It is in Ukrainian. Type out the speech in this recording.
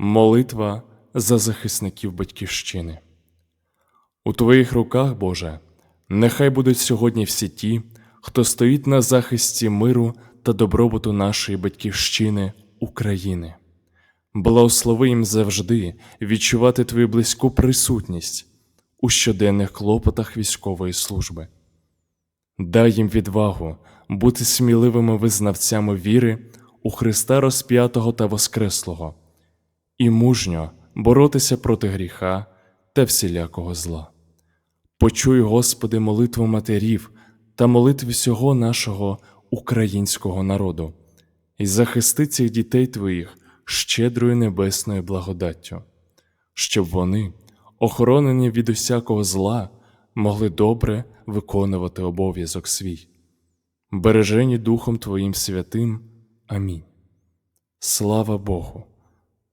Молитва за захисників Батьківщини. У Твоїх руках, Боже, нехай будуть сьогодні всі ті, хто стоїть на захисті миру та добробуту нашої Батьківщини України. Благослови їм завжди відчувати Твою близьку присутність у щоденних клопотах військової служби. Дай їм відвагу бути сміливими визнавцями віри у Христа розп'ятого та Воскреслого і мужньо боротися проти гріха та всілякого зла. Почуй, Господи, молитву матерів та молитви всього нашого українського народу, і захисти цих дітей Твоїх щедрою небесною благодаттю, щоб вони, охоронені від усякого зла, могли добре виконувати обов'язок свій. Бережені Духом Твоїм святим. Амінь. Слава Богу!